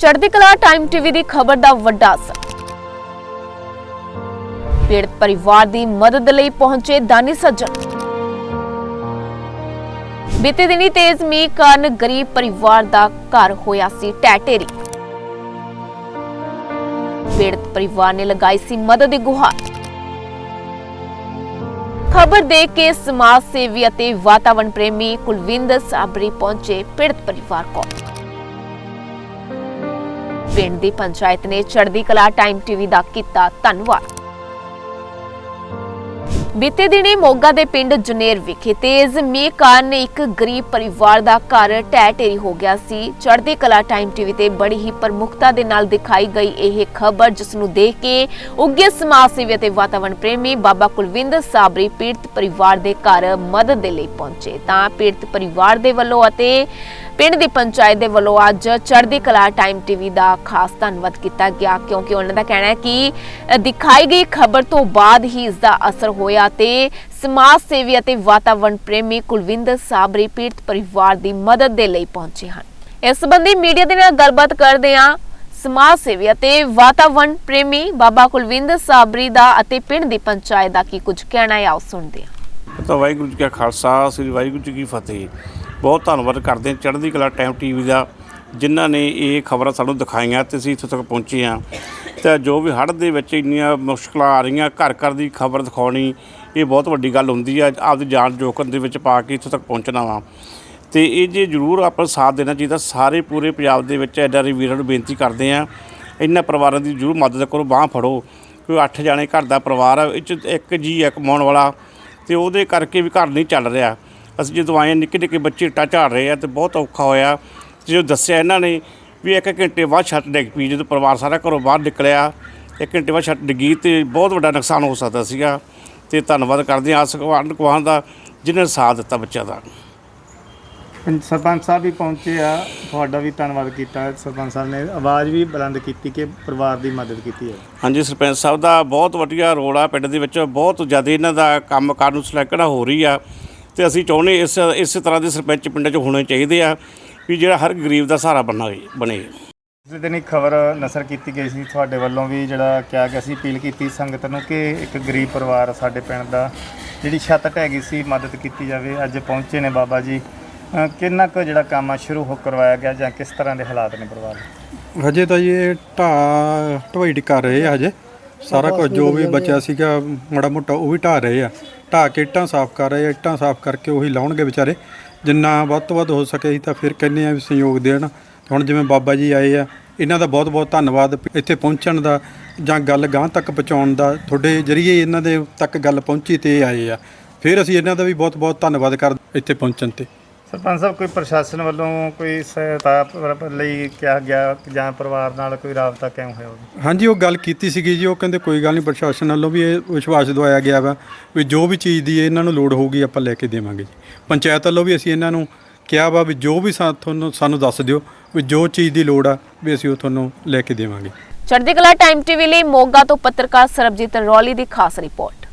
ਚੜ੍ਹਦੀ ਕਲਾ time TV ਦੀ ਖਬਰ ਦਾ ਵੱਡਾ ਅਸਰ। ਪੀੜਤ ਪਰਿਵਾਰ ਦੀ ਮਦਦ ਲਈ ਪਹੁੰਚੇ ਦਾਨੀ ਸੱਜਣ। ਬੀਤੇ ਦਿਨੀ ਤੇਜ਼ ਮੀਂਹ ਕਾਰਨ ਗਰੀਬ ਪਰਿਵਾਰ ਦਾ ਘਰ ਹੋਇਆ ਸੀ ਢਹਿ ਪੀੜਤ ਪਰਿਵਾਰ ਨੇ ਲਗਾਈ ਸੀ ਮਦਦ ਦੀ ਗੁਹਾਰ। ਖਬਰ ਦੇ ਕੇ ਸਮਾਜ ਸੇਵੀ ਅਤੇ ਵਾਤਾਵਰਣ ਪ੍ਰੇਮੀ ਕੁਲਵਿੰਦਰ ਸਾਬਰੀ ਪਹੁੰਚੇ ਪੀੜਤ ਪਰਿਵਾਰ ਕੋਲ। ਪਿੰਡ ਦੀ ਪੰਚਾਇਤ ਨੇ ਚੜ੍ਹਦੀ ਕਲਾ ਟਾਈਮ ਟੀਵੀ ਦਾ ਕੀਤਾ ਧੰਨਵਾਦ। ਬੀਤੇ ਦਿਨੀ ਮੋਗਾ ਦੇ ਪਿੰਡ ਜੁਨੇਰ ਵਿਖੇ ਤੇਜ਼ ਮੀਂਹ ਕਾਰਨ ਇੱਕ ਗਰੀਬ ਪਰਿਵਾਰ ਦਾ ਘਰ ਢਹਿ ਢੇਰੀ ਹੋ ਗਿਆ ਸੀ। ਚੜ੍ਹਦੀ ਕਲਾ ਟਾਈਮ ਟੀਵੀ ਤੇ ਬੜੀ ਹੀ ਪ੍ਰਮੁਖਤਾ ਦੇ ਨਾਲ ਦਿਖਾਈ ਗਈ ਇਹ ਖਬਰ, ਜਿਸ ਨੂੰ ਦੇਖ ਕੇ ਉੱਗੇ ਸਮਾਜ ਸੇਵੀ ਅਤੇ ਵਾਤਾਵਰਣ ਪ੍ਰੇਮੀ ਬਾਬਾ ਕੁਲਵਿੰਦਰ ਸਾਬਰੀ ਪੀੜਤ ਪਰਿਵਾਰ ਦੇ ਘਰ ਮਦਦ ਦੇ ਲਈ ਪਹੁੰਚੇ। ਤਾਂ ਪੀੜਤ ਪਰਿਵਾਰ ਦੇ ਵੱਲੋਂ ਅਤੇ ਪਿੰਡ ਦੀ ਪੰਚਾਇਤ ਦੇ ਵੱਲੋਂ ਅੱਜ ਚੜ੍ਹਦੀ ਕਲਾ ਟਾਈਮ ਟੀਵੀ ਦਾ ਖਾਸ ਧੰਨਵਾਦ ਕੀਤਾ ਗਿਆ, ਕਿਉਂਕਿ ਉਹਨਾਂ ਦਾ ਕਹਿਣਾ ਹੈ ਕਿ ਦਿਖਾਈ ਗਈ ਖਬਰ ਤੋਂ ਬਾਅਦ ਹੀ ਇਸ ਦਾ ਅਸਰ ਹੋਇਆ ਤੇ ਸਮਾਜ ਸੇਵੀ ਅਤੇ ਵਾਤਾਵਰਣ ਪ੍ਰੇਮੀ ਕੁਲਵਿੰਦਰ ਸਾਬਰੀ ਪੀੜਤ ਪਰਿਵਾਰ ਦੀ ਮਦਦ ਦੇ ਲਈ ਪਹੁੰਚੇ ਹਨ। ਇਸ ਸੰਬੰਧੀ ਮੀਡੀਆ ਦੇ ਨਾਲ ਗੱਲਬਾਤ ਕਰਦੇ ਹਾਂ ਸਮਾਜ ਸੇਵੀ ਅਤੇ ਵਾਤਾਵਰਣ ਪ੍ਰੇਮੀ ਬਾਬਾ ਕੁਲਵਿੰਦਰ ਸਾਬਰੀ ਦਾ ਅਤੇ ਪਿੰਡ ਦੀ ਪੰਚਾਇਤ ਦਾ ਕੀ ਕੁਝ ਕਹਿਣਾ ਹੈ, ਆਓ ਸੁਣਦੇ ਹਾਂ। ਤਾਂ ਵਾਹਿਗੁਰੂ ਜੀ ਕਾ ਖਾਲਸਾ, ਸ੍ਰੀ ਵਾਹਿਗੁਰੂ ਜੀ ਕੀ ਫਤਿਹ। ਬਹੁਤ ਧੰਨਵਾਦ ਕਰਦੇ ਹਾਂ ਚੜ੍ਹਦੀ ਕਲਾ ਟਾਈਮ ਟੀਵੀ ਦਾ, ਜਿਨ੍ਹਾਂ ਨੇ ਇਹ ਖਬਰਾਂ ਸਾਨੂੰ ਦਿਖਾਈਆਂ ਤੇ ਅਸੀਂ ਇੱਥੇ ਤੱਕ ਪਹੁੰਚੇ ਹਾਂ। ਤਾਂ ਜੋ ਵੀ ਹੜ੍ਹ ਦੇ ਵਿੱਚ ਇੰਨੀਆਂ ਮੁਸ਼ਕਲਾਂ ਆ ਰਹੀਆਂ, ਘਰ ਘਰ ਦੀ ਖਬਰ ਦਿਖਾਉਣੀ, ਇਹ ਬਹੁਤ ਵੱਡੀ ਗੱਲ ਹੁੰਦੀ ਆ, ਆਪਦੀ ਜਾਨ ਜੋਖਮ ਦੇ ਵਿੱਚ ਪਾ ਕੇ ਇੱਥੋਂ ਤੱਕ ਪਹੁੰਚਣਾ ਵਾ। ਤੇ ਇਹ ਜੇ ਜ਼ਰੂਰ ਆਪਾਂ ਸਾਥ ਦੇਣਾ ਚਾਹੀਦਾ, ਸਾਰੇ ਪੂਰੇ ਪੰਜਾਬ ਦੇ ਵਿੱਚ ਐਡਾ ਵੀਰਾਂ ਨੂੰ ਬੇਨਤੀ ਕਰਦੇ ਆ, ਇਹਨਾਂ ਪਰਿਵਾਰਾਂ ਦੀ ਜ਼ਰੂਰ ਮਦਦ ਕਰੋ, ਬਾਹ ਫੜੋ, ਕੋਈ 8 ਜਾਣੇ ਘਰ ਦਾ ਪਰਿਵਾਰ ਆ, ਇਹ 'ਚ ਇੱਕ ਜੀ ਆ ਕਮਾਉਣ ਵਾਲਾ, ਤੇ ਉਹਦੇ ਕਰਕੇ ਵੀ ਘਰ ਨਹੀਂ ਚੱਲ ਰਿਹਾ। ਅਸੀਂ ਜਦੋਂ ਆਏ ਨਿੱਕੇ ਨਿੱਕੇ ਬੱਚੇ ਇੱਟਾਂ ਝਾੜ ਰਹੇ ਆ, ਤੇ ਬਹੁਤ ਔਖਾ ਹੋਇਆ। ਤੇ ਜੋ ਦੱਸਿਆ ਇਹਨਾਂ ਨੇ ਵੀ ਇੱਕ ਘੰਟੇ ਬਾਅਦ ਛੱਤ ਡਿੱਗ ਪਈ ਜਦੋਂ ਪਰਿਵਾਰ ਸਾਰਾ ਘਰੋਂ ਬਾਹਰ ਨਿਕਲਿਆ ਇੱਕ ਘੰਟੇ ਬਾਅਦ ਛੱਤ ਡਿੱਗੀ ਤੇ ਬਹੁਤ ਵੱਡਾ ਨੁਕਸਾਨ ਹੋ ਸਕਦਾ ਸੀਗਾ ਤੇ ਧੰਨਵਾਦ ਕਰਦੇ ਹਾਂ ਆਸ ਗੁਆਂਢ ਗੁਆਂਢ ਦਾ ਜਿਨ੍ਹਾਂ ਨੇ ਸਾਥ ਦਿੱਤਾ ਬੱਚਿਆਂ ਦਾ। ਪੰਚ- ਸਰਪੰਚ ਸਾਹਿਬ ਵੀ ਪਹੁੰਚੇ ਆ ਤੁਹਾਡਾ ਵੀ ਧੰਨਵਾਦ ਕੀਤਾ। ਸਰਪੰਚ ਸਾਹਿਬ ਨੇ ਆਵਾਜ਼ ਵੀ ਬੁਲੰਦ ਕੀਤੀ ਕਿ ਪਰਿਵਾਰ ਦੀ ਮਦਦ ਕੀਤੀ ਹੈ। ਹਾਂਜੀ ਸਰਪੰਚ ਸਾਹਿਬ ਦਾ ਬਹੁਤ ਵਧੀਆ ਰੋਲ ਆ ਪਿੰਡ ਦੇ ਵਿੱਚ ਬਹੁਤ ਜ਼ਿਆਦਾ ਇਹਨਾਂ ਦਾ ਕੰਮ ਕਾਰ ਨੂੰ ਸਲੈਕਣਾ ਹੋ ਰਹੀ ਆ ਤੇ ਅਸੀਂ ਚਾਹੁੰਦੇ ਇਸ ਇਸੇ ਤਰ੍ਹਾਂ ਦੇ ਸਰਪੰਚ ਪਿੰਡਾਂ 'ਚ ਹੋਣੇ ਚਾਹੀਦੇ ਆ। ਵੀ ਜਿਹੜਾ ਹਰ ਗਰੀਬ ਦਾ ਸਹਾਰਾ ਬਣਾ ਬਣੇ। ਇਸ ਦਿਨ ਇੱਕ ਖਬਰ ਨਸਰ ਕੀਤੀ ਗਈ ਸੀ ਤੁਹਾਡੇ ਵੱਲੋਂ ਵੀ ਜਿਹੜਾ ਕਿਹਾ ਗਿਆ ਸੀ ਅਪੀਲ ਕੀਤੀ ਸੰਗਤ ਨੂੰ ਕਿ ਇੱਕ ਗਰੀਬ ਪਰਿਵਾਰ ਸਾਡੇ ਪਿੰਡ ਦਾ ਜਿਹੜੀ ਛੱਤ ਢਹਿ ਗਈ ਸੀ ਮਦਦ ਕੀਤੀ ਜਾਵੇ। ਅੱਜ ਪਹੁੰਚੇ ਨੇ ਬਾਬਾ ਜੀ। ਅ, ਕਿੰਨਾ ਕੁ ਜਿਹੜਾ ਕੰਮ ਆ ਸ਼ੁਰੂ ਹੋ ਕਰਵਾਇਆ ਗਿਆ ਜਾਂ ਕਿਸ ਤਰ੍ਹਾਂ ਦੇ ਹਾਲਾਤ ਨੇ ਪਰਿਵਾਰ ਦੇ? ਹਜੇ ਤਾਂ ਜੀ ਇਹ ਢਾਹ ਢਵਾਈ ਕਰ ਰਹੇ ਆ ਹਜੇ। ਸਾਰਾ ਕੁਝ ਜੋ ਵੀ ਬਚਿਆ ਸੀਗਾ ਮਾੜਾ ਮੋਟਾ ਉਹ ਵੀ ਢਾਹ ਰਹੇ ਆ। ਢਾਹ ਕੇ ਇੱਟਾਂ ਸਾਫ਼ ਕਰ ਰਹੇ ਆ ਇੱਟਾਂ ਸਾਫ਼ ਕਰਕੇ ਉਹੀ ਲਾਉਣਗੇ ਵਿਚਾਰੇ। ਜਿੰਨਾ ਵੱਧ ਤੋਂ ਵੱਧ ਹੋ ਸਕੇ ਅਸੀਂ ਤਾਂ ਫਿਰ ਕਹਿੰਦੇ ਆ ਵੀ ਸਹਿਯੋਗ ਦੇਣ। ਹੁਣ ਜਿਵੇਂ ਬਾਬਾ ਜੀ ਆਏ ਆ, ਇਹਨਾਂ ਦਾ ਬਹੁਤ ਬਹੁਤ ਧੰਨਵਾਦ। ਇੱਥੇ ਪਹੁੰਚਣ ਦਾ ਜਾਂ ਗੱਲ ਗਾਂ ਤੱਕ ਪਹੁੰਚਾਉਣ ਦਾ, ਤੁਹਾਡੇ ਜਰੀਏ ਇਹਨਾਂ ਦੇ ਤੱਕ ਗੱਲ ਪਹੁੰਚੀ ਤੇ ਇਹ ਆਏ ਆ। ਫਿਰ ਅਸੀਂ ਇਹਨਾਂ ਦਾ ਵੀ ਬਹੁਤ ਬਹੁਤ ਧੰਨਵਾਦ ਕਰਦੇ ਇੱਥੇ ਪਹੁੰਚਣ ਤੇ। ਸਰਪੰਚ ਸਾਹਿਬ ਕੋਈ ਪ੍ਰਸ਼ਾਸਨ ਵੱਲੋਂ ਕੋਈ ਸਹਾਇਤਾ ਪ- ਲਈ ਕਿਹਾ ਗਿਆ ਜਾਂ ਪਰਿਵਾਰ ਨਾਲ ਕੋਈ ਰਾਬਤਾ ਕਿਉਂ ਹੋਇਆ? ਹੋਵੇ ਹਾਂਜੀ ਉਹ ਗੱਲ ਕੀਤੀ ਸੀਗੀ ਜੀ। ਉਹ ਕਹਿੰਦੇ ਕੋਈ ਗੱਲ ਨਹੀਂ ਪ੍ਰਸ਼ਾਸਨ ਵੱਲੋਂ ਵੀ ਇਹ ਵਿਸ਼ਵਾਸ ਦਵਾਇਆ ਗਿਆ ਵਾ ਵੀ ਜੋ ਵੀ ਚੀਜ਼ ਦੀ ਇਹਨਾਂ ਨੂੰ ਲੋੜ ਹੋਊਗੀ ਆਪਾਂ ਲੈ ਕੇ ਦੇਵਾਂਗੇ ਜੀ। ਪੰਚਾਇਤ ਵੱਲੋਂ ਵੀ ਅਸੀਂ ਇਹਨਾਂ ਨੂੰ ਕਿਹਾ ਵਾ ਵੀ ਜੋ ਵੀ ਸਾ ਤੁਹਾਨੂੰ ਸਾਨੂੰ ਦੱਸ ਦਿਓ ਵੀ ਜੋ ਚੀਜ਼ ਦੀ ਲੋੜ ਆ ਵੀ ਅਸੀਂ ਉਹ ਤੁਹਾਨੂੰ ਲੈ ਕੇ ਦੇਵਾਂਗੇ। ਚੜ੍ਹਦੀ ਕਲਾ ਟਾਈਮ ਟੀਵੀ ਲਈ ਮੋਗਾ ਤੋਂ ਪੱਤਰਕਾਰ ਸਰਬਜੀਤ ਰੌਲੀ ਦੀ ਖਾਸ ਰਿਪੋਰਟ।